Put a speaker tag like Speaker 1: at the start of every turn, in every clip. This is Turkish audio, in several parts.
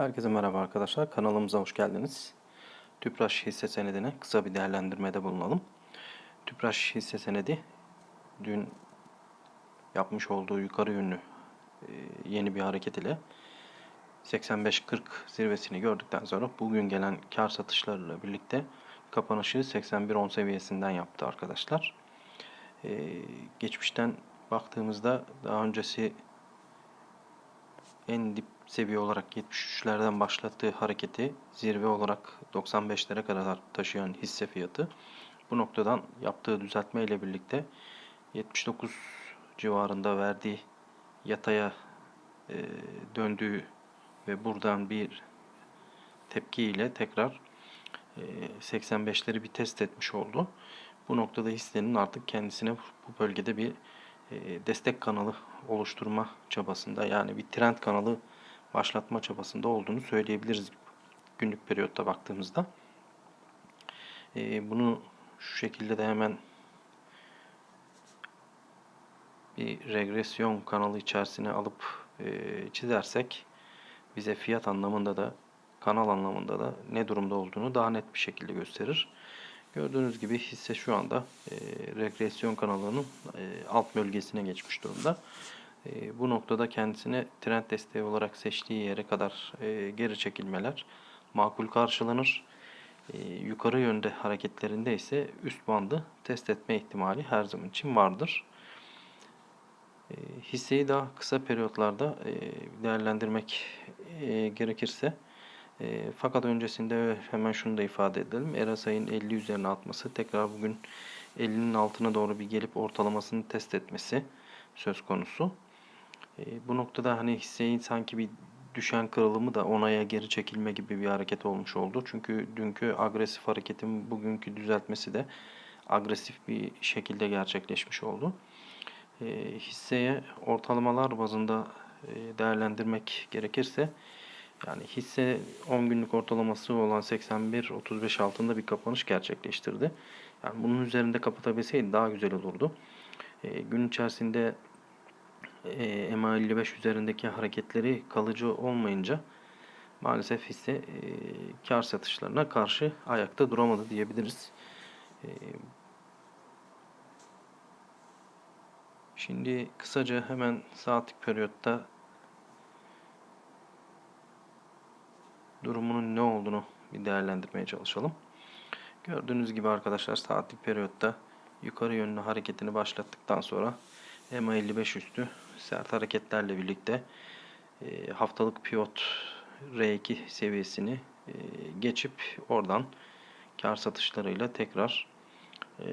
Speaker 1: Herkese merhaba arkadaşlar. Kanalımıza hoş geldiniz. Tüpraş hisse senedine kısa bir değerlendirmede bulunalım. Tüpraş hisse senedi dün yapmış olduğu yukarı yönlü e, yeni bir hareket ile 85-40 zirvesini gördükten sonra bugün gelen kar satışlarıyla birlikte kapanışı 81-10 seviyesinden yaptı arkadaşlar. E, geçmişten baktığımızda daha öncesi en dip seviye olarak 73'lerden başlattığı hareketi zirve olarak 95'lere kadar taşıyan hisse fiyatı bu noktadan yaptığı düzeltme ile birlikte 79 civarında verdiği yataya e, döndüğü ve buradan bir tepki ile tekrar e, 85'leri bir test etmiş oldu. Bu noktada hissenin artık kendisine bu bölgede bir e, destek kanalı oluşturma çabasında yani bir trend kanalı başlatma çabasında olduğunu söyleyebiliriz günlük periyotta baktığımızda. E, bunu şu şekilde de hemen bir regresyon kanalı içerisine alıp e, çizersek bize fiyat anlamında da kanal anlamında da ne durumda olduğunu daha net bir şekilde gösterir. Gördüğünüz gibi hisse şu anda e, regresyon kanalının e, alt bölgesine geçmiş durumda. E, bu noktada kendisine trend desteği olarak seçtiği yere kadar e, geri çekilmeler makul karşılanır. E, yukarı yönde hareketlerinde ise üst bandı test etme ihtimali her zaman için vardır. E, hisseyi daha kısa periyotlarda e, değerlendirmek e, gerekirse fakat öncesinde hemen şunu da ifade edelim. RSI'nin 50 üzerine atması tekrar bugün 50'nin altına doğru bir gelip ortalamasını test etmesi söz konusu. E, bu noktada hani hisseyi sanki bir düşen kırılımı da onaya geri çekilme gibi bir hareket olmuş oldu. Çünkü dünkü agresif hareketin bugünkü düzeltmesi de agresif bir şekilde gerçekleşmiş oldu. E, hisseye ortalamalar bazında e, değerlendirmek gerekirse yani hisse 10 günlük ortalaması olan 81-35 altında bir kapanış gerçekleştirdi. Yani bunun üzerinde kapatabilseydi daha güzel olurdu. E, gün içerisinde e, MA55 üzerindeki hareketleri kalıcı olmayınca maalesef hisse e, kar satışlarına karşı ayakta duramadı diyebiliriz. E, şimdi kısaca hemen saatlik periyotta durumunun ne olduğunu bir değerlendirmeye çalışalım. Gördüğünüz gibi arkadaşlar saatlik periyotta yukarı yönlü hareketini başlattıktan sonra EMA 55 üstü sert hareketlerle birlikte e, haftalık pivot R2 seviyesini e, geçip oradan kar satışlarıyla tekrar e,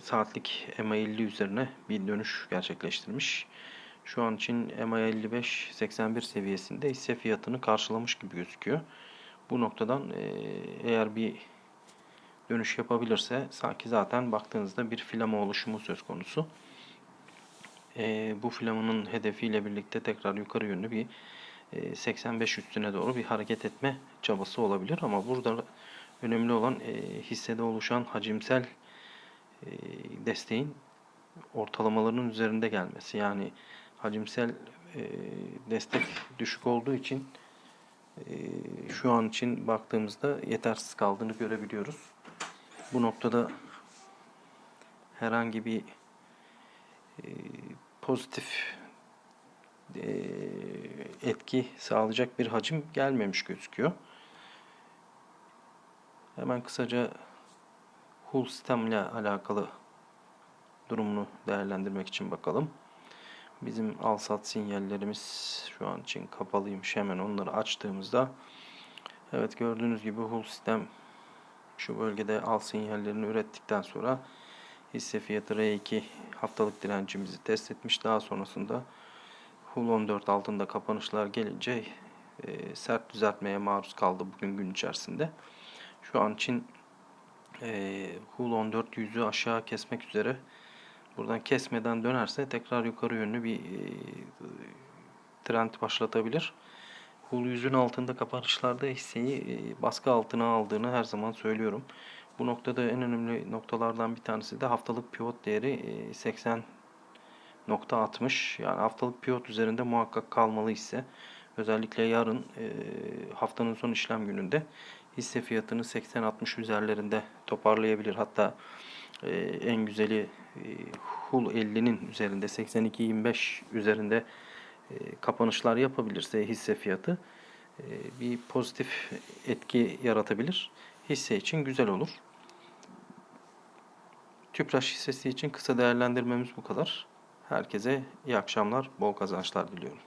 Speaker 1: saatlik EMA 50 üzerine bir dönüş gerçekleştirmiş. Şu an için EMA 55 81 seviyesinde hisse fiyatını karşılamış gibi gözüküyor. Bu noktadan eğer bir dönüş yapabilirse sanki zaten baktığınızda bir filama oluşumu söz konusu. E, bu filamanın hedefiyle birlikte tekrar yukarı yönlü bir e, 85 üstüne doğru bir hareket etme çabası olabilir. Ama burada önemli olan e, hissede oluşan hacimsel e, desteğin ortalamalarının üzerinde gelmesi. Yani hacimsel e, destek düşük olduğu için e, şu an için baktığımızda yetersiz kaldığını görebiliyoruz. Bu noktada herhangi bir pozitif etki sağlayacak bir hacim gelmemiş gözüküyor. Hemen kısaca Hull sistem ile alakalı durumunu değerlendirmek için bakalım. Bizim al sat sinyallerimiz şu an için kapalıymış. Hemen onları açtığımızda evet gördüğünüz gibi Hull sistem şu bölgede al sinyallerini ürettikten sonra hisse fiyatı R2 haftalık direncimizi test etmiş. Daha sonrasında Hull 14 altında kapanışlar gelince e, sert düzeltmeye maruz kaldı bugün gün içerisinde. Şu an için e, Hull 14 yüzü aşağı kesmek üzere buradan kesmeden dönerse tekrar yukarı yönlü bir e, trend başlatabilir. Hull yüzün altında kapanışlarda hisseyi e, baskı altına aldığını her zaman söylüyorum. Bu noktada en önemli noktalardan bir tanesi de haftalık pivot değeri e, 80 nokta 60 yani haftalık pivot üzerinde muhakkak kalmalı ise Özellikle yarın e, haftanın son işlem gününde hisse fiyatını 80-60 üzerlerinde toparlayabilir. Hatta e, en güzeli e, HUL 50'nin üzerinde 82-25 üzerinde e, kapanışlar yapabilirse hisse fiyatı e, bir pozitif etki yaratabilir. Hisse için güzel olur. Tüpraş hissesi için kısa değerlendirmemiz bu kadar. Herkese iyi akşamlar, bol kazançlar diliyorum.